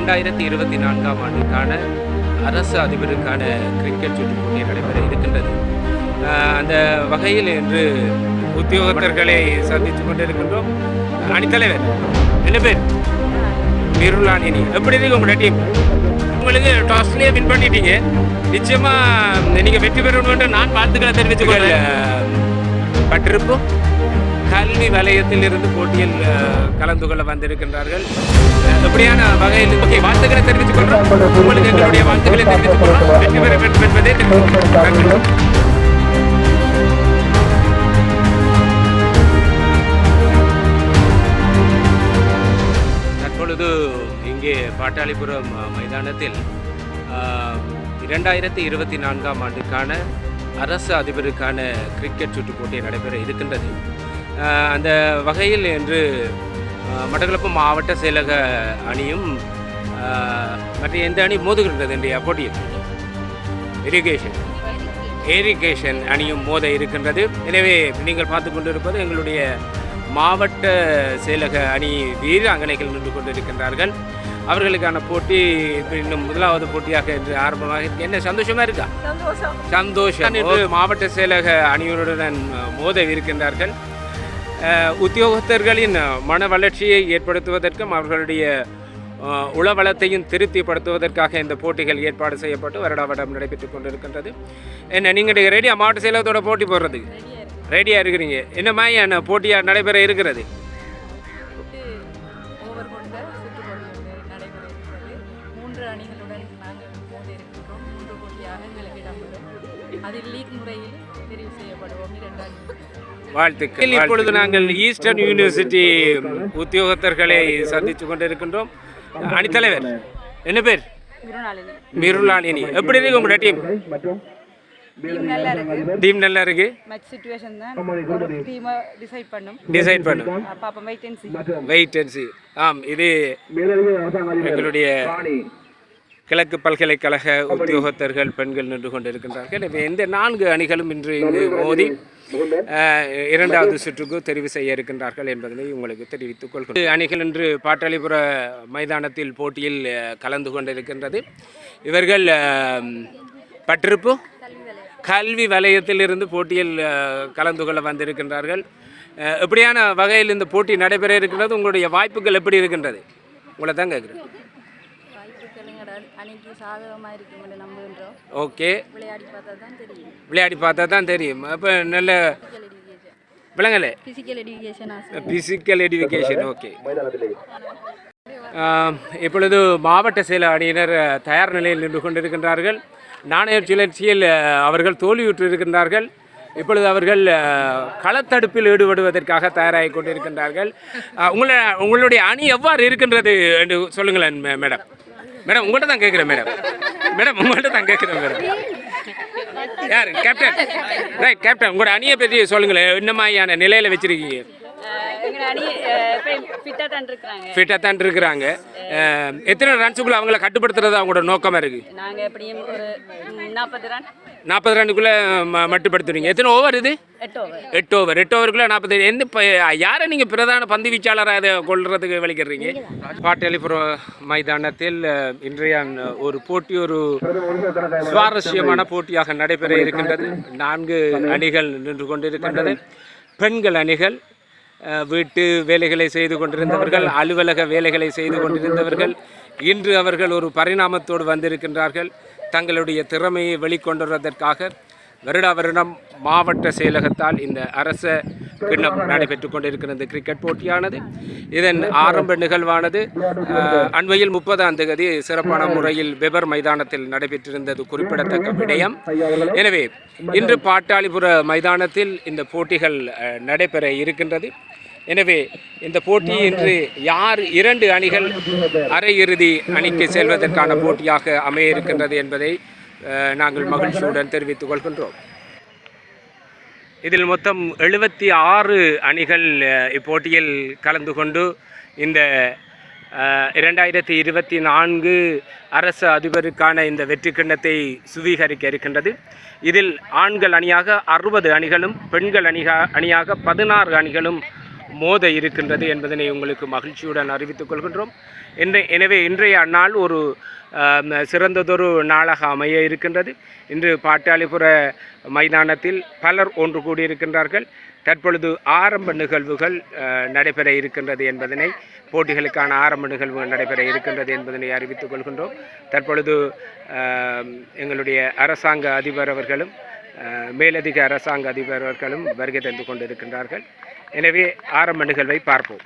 இரண்டாயிரத்தி இருபத்தி நான்காம் ஆண்டுக்கான அரசு அதிபருக்கான கிரிக்கெட் சுற்றுப் போட்டி நடைபெற இருக்கின்றது. அந்த வகையில் இன்று உத்தியோகத்தர்களை சந்தித்துக் கொண்டிருக்கின்றோம். அணித்தலைவர் என்ன பேர்? பிருளானினி எப்படி இருக்கு உங்களோட டீம் உங்களுக்கு டாஸ்லேயே வின் பண்ணிட்டீங்க. நிச்சயமா நீங்கள் வெற்றி பெறணும்னு நான் வாழ்த்துக்களை தெரிவித்துக்கொள்ள பட்டிருப்போம் கல்வி வலயத்தில் இருந்து போட்டியில் கலந்து கொள்ள வந்திருக்கின்றார்கள். எப்படியான வகையில் ஓகே வாழ்த்துக்களை தெரிவித்துக் கொள்றோம். உங்களுக்கு எங்களுடைய வாழ்த்துக்களை தெரிவித்துக் கொள்றோம். வெற்றி பெற வேண்டும் என்பதை தெரிவித்துக் தற்பொழுது இங்கே பாட்டாளிபுரம் மைதானத்தில் இரண்டாயிரத்தி இருபத்தி நான்காம் ஆண்டுக்கான அரசு அதிபருக்கான கிரிக்கெட் சுற்றுப் போட்டி நடைபெற இருக்கின்றது. அந்த வகையில் இன்று மட்டக்களப்பு மாவட்ட செயலக அணியும் மற்ற எந்த அணி மோதுகின்றது இன்றைய போட்டியில் இரிகேஷன் ஏரிகேஷன் அணியும் மோத இருக்கின்றது. எனவே நீங்கள் பார்த்து கொண்டிருப்பது எங்களுடைய மாவட்ட செயலக அணி வீராங்கனைகள் நின்று கொண்டிருக்கின்றார்கள். அவர்களுக்கான போட்டி இப்ப இன்னும் முதலாவது போட்டியாக இன்று ஆரம்பமாக இருக்கு. என்ன சந்தோஷமா இருக்கா? சந்தோஷம். மாவட்ட செயலக அணியினருடன் மோத இருக்கின்றார்கள் உத்தியோகத்தர்களின் மன வளர்ச்சியை ஏற்படுத்துவதற்கும் அவர்களுடைய உளவளத்தையும் திருப்திப்படுத்துவதற்காக இந்த போட்டிகள் ஏற்பாடு செய்யப்பட்டு வருடாவடம் நடைபெற்றுக் கொண்டிருக்கின்றது. என்ன நீங்கள் ரெடியாக மாவட்ட செயலகத்தோட போட்டி போடுறதுக்கு? ரெடியாக இருக்கிறீங்க. என்ன மாதிரியான போட்டியாக நடைபெற இருக்கிறது? அதில் லீக் முறையில் தெரிவு செய்யப்படுவோம். இரண்டு வாழ்த்துக்கள். இப்பொழுது நாங்கள் ஈஸ்டர்ன் யூனிவர்சிட்டி உத்தியோகத்தர்களை சந்தித்துக் கொண்டிருக்கின்றோம் அணித்தலைவர் என்ன பேர்? மிருளாலினி எப்படி இருக்கு உங்களோட டீம் டீம் நல்லா இருக்கு. மேட்ச் சுச்சுவேஷன் தான். டீமை டிசைட் பண்ணும். டிசைட் பண்ணும். பாப்பா wait and see wait and see ஆம் இது எங்களுடைய கிழக்கு பல்கலைக்கழக உத்தியோகத்தர்கள் பெண்கள் நின்று கொண்டிருக்கின்றார்கள். எனவே இந்த நான்கு அணிகளும் இன்று இங்கு மோதி இரண்டாவது சுற்றுக்கு தெரிவு செய்ய இருக்கின்றார்கள் என்பதனை உங்களுக்கு தெரிவித்துக் கொள்கிறேன். அணிகள் இன்று பாட்டாளிபுர மைதானத்தில் போட்டியில் கலந்து கொண்டிருக்கின்றது. இவர்கள் பட்டிருப்பு கல்வி வலயத்திலிருந்து போட்டியில் கலந்து கொள்ள வந்திருக்கின்றார்கள். எப்படியான வகையில் இந்த போட்டி நடைபெற இருக்கின்றது. உங்களுடைய வாய்ப்புகள் எப்படி இருக்கின்றது? உங்களை தான் கேட்குறேன். அணிக்கு சாதகமாக இருக்கும் என்று நம்புகின்றோம் ஓகே. விளையாடி பார்த்தா தான் தெரியும். விளையாடி பார்த்தா தான் தெரியும். அப்போ நல்ல ஃபிசிக்கல் விளங்கலை ஃபிசிக்கல் எஜுகேஷன் ஆசை. பிசிக்கல் எஜுகேஷன் ஓகே இப்பொழுது மாவட்ட செயல அணியினர் தயார் நிலையில் நின்று கொண்டிருக்கின்றார்கள். நாணய சுழற்சியில் அவர்கள் தோல்வியுற்று இருக்கின்றார்கள். இப்பொழுது அவர்கள் களத்தடுப்பில் ஈடுபடுவதற்காக தயாராகி கொண்டிருக்கின்றார்கள். உங்களை உங்களுடைய அணி எவ்வாறு இருக்கின்றது என்று சொல்லுங்களேன் மேடம். மேடம் உங்கள்கிட்ட தான் கேட்குறேன் மேடம். மேடம் உங்கள்கிட்ட தான் கேட்குறேன் மேடம். யார்? கேப்டன் ரைட் கேப்டன் உங்களோட அணியை பற்றி சொல்லுங்களேன். என்ன மாதிரியான நிலையில் வச்சுருக்கீங்க? ஃபிட்டாக தான் இருக்கிறாங்க. எத்தனை ரன்ஸுக்குள்ளே அவங்கள கட்டுப்படுத்துறது அவங்களோட நோக்கமாக இருக்குது நாங்கள் எப்படியும் ஒரு நாற்பது ரன் நாற்பது ரன்னுக்குள்ளே ம மட்டுப்படுத்துறீங்க எத்தனை ஓவர் இது? எட்டு ஓவர் எட்டு ஓவர் எட்டு ஓவருக்குள்ளே நாற்பது எந்த ப- யாரை நீங்கள் பிரதான பந்து வீச்சாளராக அதை கொள்றதுக்கு வலிக்கிறீங்க பாட்டாளிபுரம் மைதானத்தில் இன்றைய ஒரு போட்டி ஒரு சுவாரஸ்யமான போட்டியாக நடைபெற இருக்கின்றது. நான்கு அணிகள் நின்று கொண்டிருக்கின்றது. பெண்கள் அணிகள் வீட்டு வேலைகளை செய்து கொண்டிருந்தவர்கள் அலுவலக வேலைகளை செய்து கொண்டிருந்தவர்கள் இன்று அவர்கள் ஒரு பரிணாமத்தோடு வந்திருக்கின்றார்கள். தங்களுடைய திறமையை வெளிக்கொண்டுவதற்காக வருடா வருடம் மாவட்ட செயலகத்தால் இந்த அரச கிண்ணம் நடைபெற்றுக் கொண்டிருக்கிறது கிரிக்கெட் போட்டியானது இதன் ஆரம்ப நிகழ்வானது அண்மையில் முப்பதாம் தேதி சிறப்பான முறையில் வெபர் மைதானத்தில் நடைபெற்றிருந்தது. குறிப்பிடத்தக்க விடயம். எனவே இன்று பாட்டாளிபுர மைதானத்தில் இந்த போட்டிகள் நடைபெற இருக்கின்றது. எனவே இந்த போட்டி இன்று யார் இரண்டு அணிகள் அரையிறுதி அணிக்கு செல்வதற்கான போட்டியாக அமைய இருக்கின்றது என்பதை அஹ், நாங்கள் மகிழ்ச்சியுடன் தெரிவித்துக் கொள்கின்றோம். இதில் மொத்தம் எழுபத்தி ஆறு அணிகள் இப்போட்டியில் கலந்து கொண்டு இந்த அஹ், இரண்டாயிரத்தி இருபத்தி நான்கு அரசு அதிபருக்கான இந்த வெற்றி கிண்ணத்தை சுவீகரிக்க இருக்கின்றது. இதில் ஆண்கள் அணியாக அறுபது அணிகளும் பெண்கள் அணிகா அணியாக பதினாறு அணிகளும் மோத இருக்கின்றது என்பதனை உங்களுக்கு மகிழ்ச்சியுடன் அறிவித்துக் கொள்கின்றோம். எனவே இன்றைய நாள் ஒரு சிறந்ததொரு நாளாக அமைய இருக்கின்றது. இன்று பாட்டாளிபுர மைதானத்தில் பலர் ஒன்று கூடியிருக்கின்றார்கள். தற்பொழுது ஆரம்ப நிகழ்வுகள் நடைபெற இருக்கின்றது என்பதனை போட்டிகளுக்கான ஆரம்ப நிகழ்வுகள் நடைபெற இருக்கின்றது என்பதனை அறிவித்துக் கொள்கின்றோம். தற்பொழுது எங்களுடைய அரசாங்க அதிபர் அவர்களும் மேலதிக அரசாங்க அதிபர் அவர்களும் வருகை தந்து கொண்டிருக்கின்றார்கள். எனவே ஆரம்ப நிகழ்வை பார்ப்போம்.